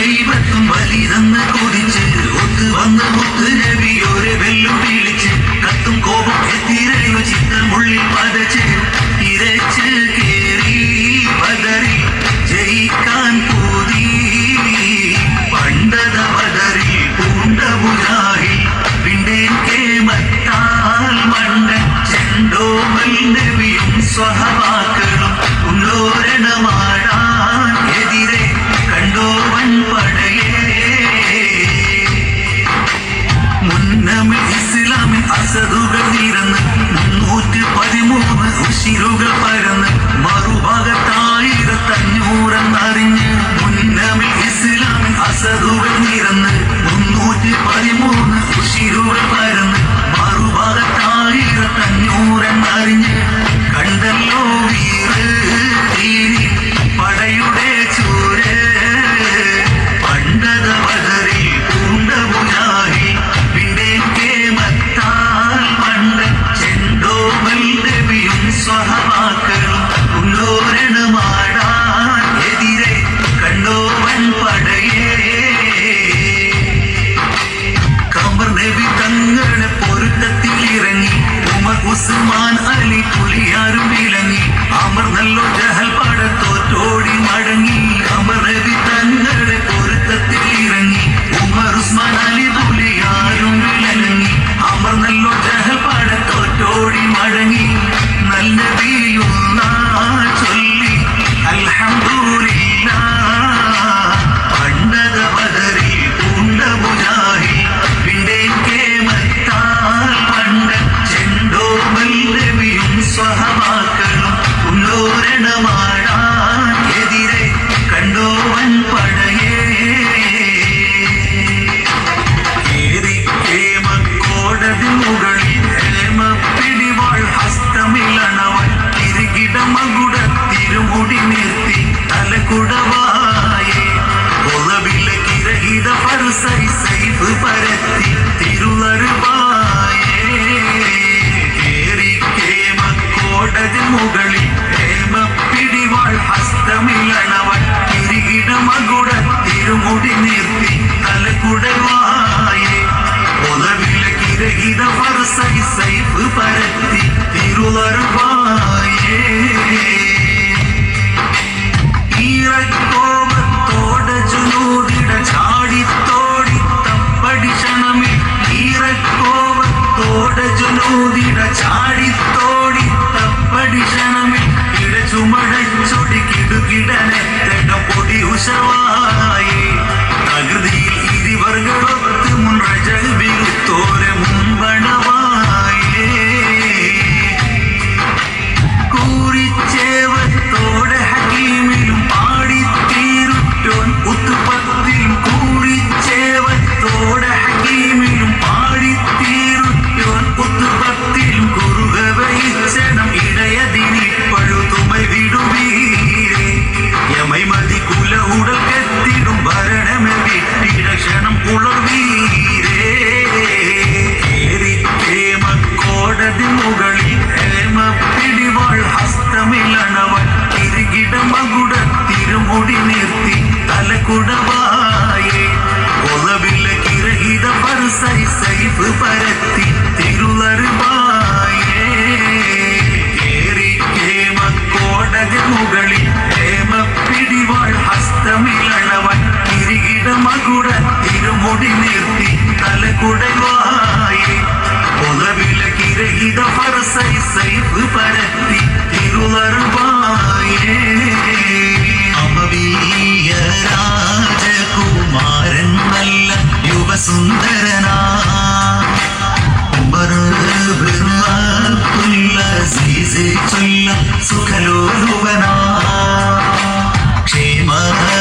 ദൈവത്തും ബലി തന്ന് കൊതിച്ച് സദുകൾ നിരന്ന് മുന്നൂറ്റി പതിമൂന്ന് ഉശിരുകൾ പരന്ന് മറുഭാഗത്തായിരത്തഞ്ഞൂറെന്നറിഞ്ഞ് മുന്നമിൽ ഇസ്ലാമിൽ അസദുകൾ നിരന്ന്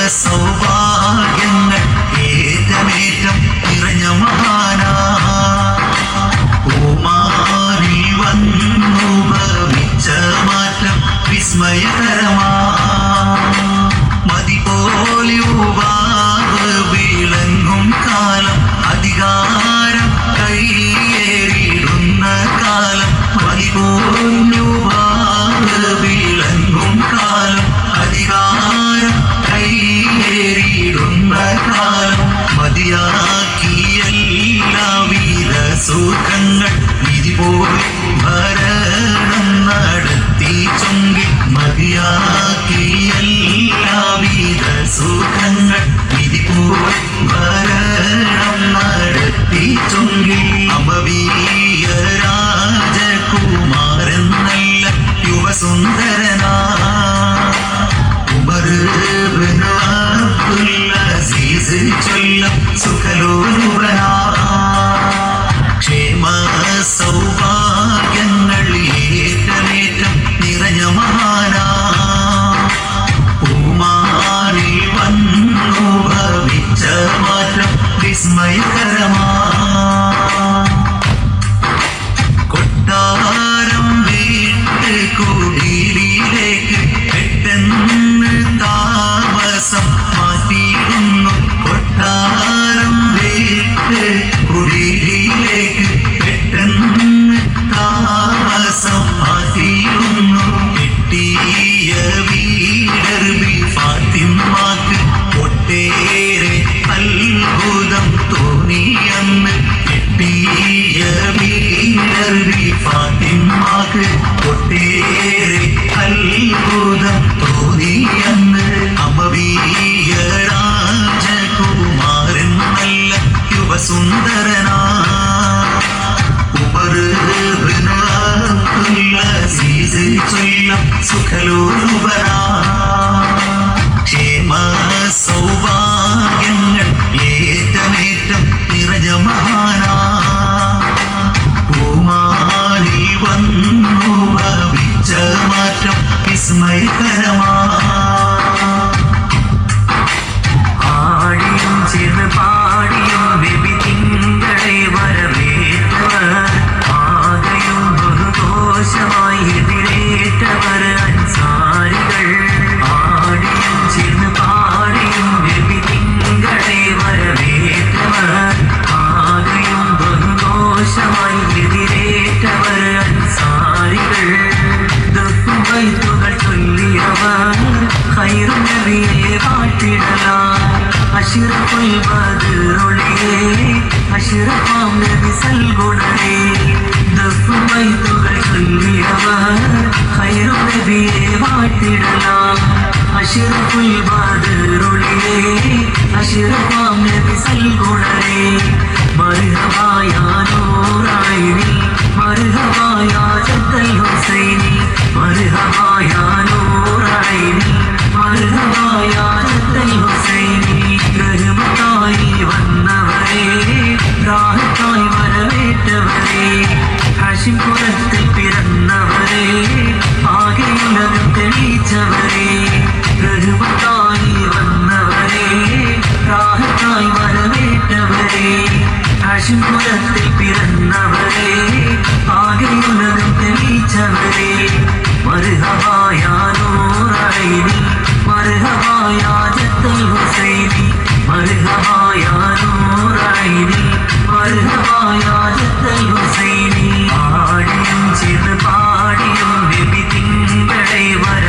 soul. എല്ലാ വിധ സുഖങ്ങൾ വിധി ഭരണം നടത്തി ചൊങ്കിൽ മതിയാക്കി എല്ലാ വിധ സുഖങ്ങൾ ഭരണം നടത്തി ചൊങ്കിൽ രാജകുമാരൻ നല്ല യുവസുന്ദരനാ సుఖలో ചന്ദ്രേ മറുഹവായ നൂറൈനി മറുഹവായ ജത്തൽ ഹുസൈനി മറുഹവായ നൂറൈനി മറുഹവായ ജത്തൽ ഹുസൈനി പാടിയും ചെയ്ത് പാടിയും നബി തിങ്കളെ വര